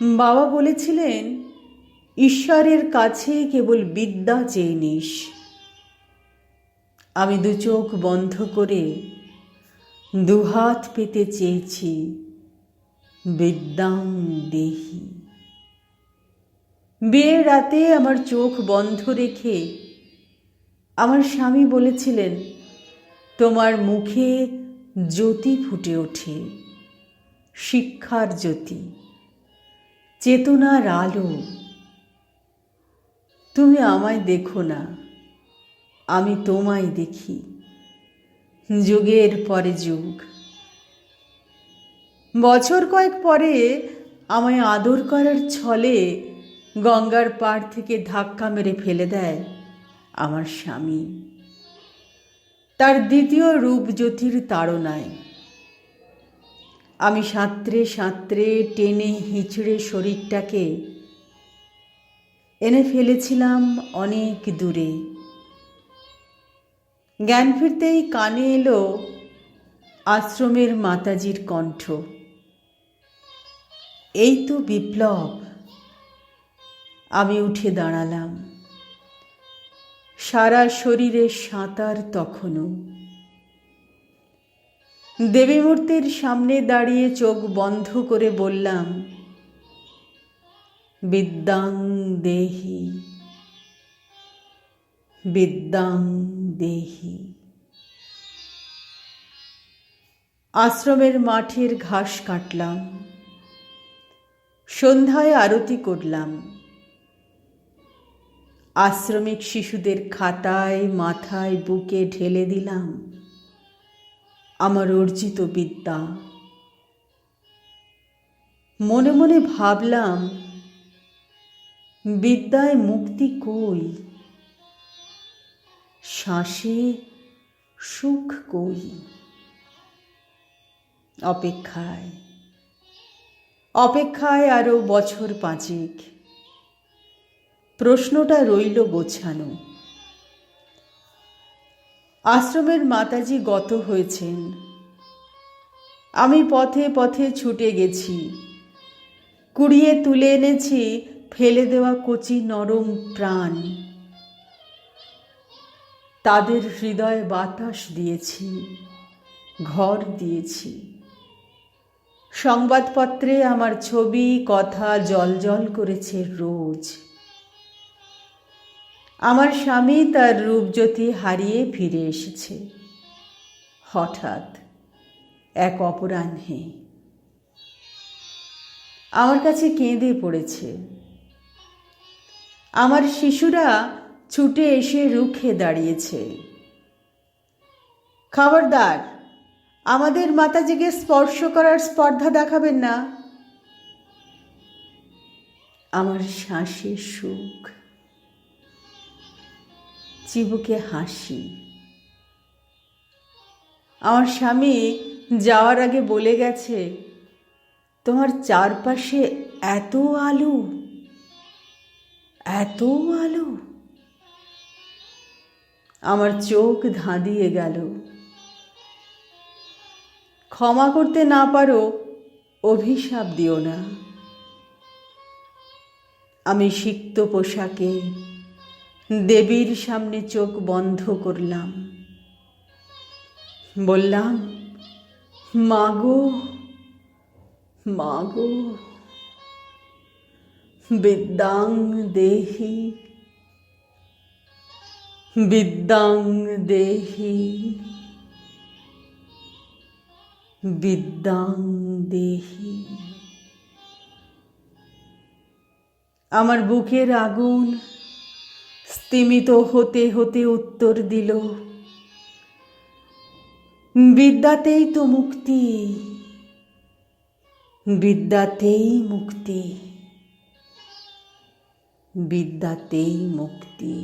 বাবা বলেছিলেন, ঈশ্বরের কাছে কেবল বিদ্যা চেয়ে নিস। আমি দু চোখ বন্ধ করে দুহাত পেতে চেয়েছি, বিদ্যাং দেহি। বিয়ের রাতে আমার চোখ বন্ধ রেখে আমার স্বামী বলেছিলেন, তোমার মুখে জ্যোতি ফুটে ওঠে, শিক্ষার জ্যোতি। চেতনার আলো। তুমি আমায় দেখো না, আমি তোমায় দেখি। যুগের পরে যুগ। বছর কয়েক পরে আমায় আদর করার ছলে গঙ্গার পাড় থেকে ধাক্কা মেরে ফেলে দেয় আমার স্বামী। তার দ্বিতীয় রূপজ্যোতির তাড়নায়। আমি সাঁতরে সাঁতরে টেনে হিঁচড়ে শরীরটাকে এনে ফেলেছিলাম অনেক দূরে। জ্ঞান ফিরতেই কানে এলো আশ্রমের মাতাজির কণ্ঠ। এই তো বিপ্লব, আমি উঠে দাঁড়ালাম। সারা শরীরে সাঁতার তখনও দেবী মূর্তির সামনে দাঁড়িয়ে চোখ বন্ধ করে বললাম, বিদ্যাং দেহি বিদ্যাং দেহি। আশ্রমের মাঠের ঘাস কাটলাম, সন্ধ্যায় আরতি করলাম। আশ্রমিক শিশুদের খাতায়, মাথায়, বুকে ঢেলে দিলাম। আমার অর্জিত বিদ্যা। মনে মনে ভাবলাম, বিদ্যায় মুক্তি কই? শ্বাসে সুখ কই? অপেক্ষায় অপেক্ষায় আরও বছর পাঁচেক। প্রশ্নটা রইল গোছানো। আশ্রমের মাতাজি গত হয়েছেন। আমি পথে পথে ছুটে গেছি। কুড়িয়ে তুলে এনেছি ফেলে দেওয়া কচি নরম প্রাণ। তাদের হৃদয়ে বাতাস দিয়েছি, ঘর দিয়েছি। সংবাদপত্রে আমার ছবি, কথা জল জল করেছে রোজ। আমার স্বামী তার রূপজ্যোতি হারিয়ে ফিরে এসেছে। হঠাৎ এক অপরাহ্নে। আমার কাছে কেঁদে পড়েছে। আমার শিশুরা ছুটে এসে রুখে দাঁড়িয়েছে। খবরদার, আমাদের মাতাজিকে স্পর্শ করার স্পর্ধা দেখাবেন না। আমার শ্বাসের সুখ চিবুকে হাসি। আমার স্বামী যাওয়ার আগে বলে গেছে, তোমার চারপাশে এত আলো এত আলো। আমার চোখ ধাঁধিয়ে গেল। ক্ষমা করতে না পারো, অভিশাপ দিও না। আমি সিক্ত পোশাকে দেবীর সামনে চোখ বন্ধ করলাম। বললাম মাগো মাগো বিদ্যাং দেহি বিদ্যাং দেহি বিদ্যাং দেহি। আমার বুকের আগুন স্তিমিত হতে হতে উত্তর দিল বিদ্যাতেই তো মুক্তি বিদ্যাতেই মুক্তি বিদ্যাতেই মুক্তি।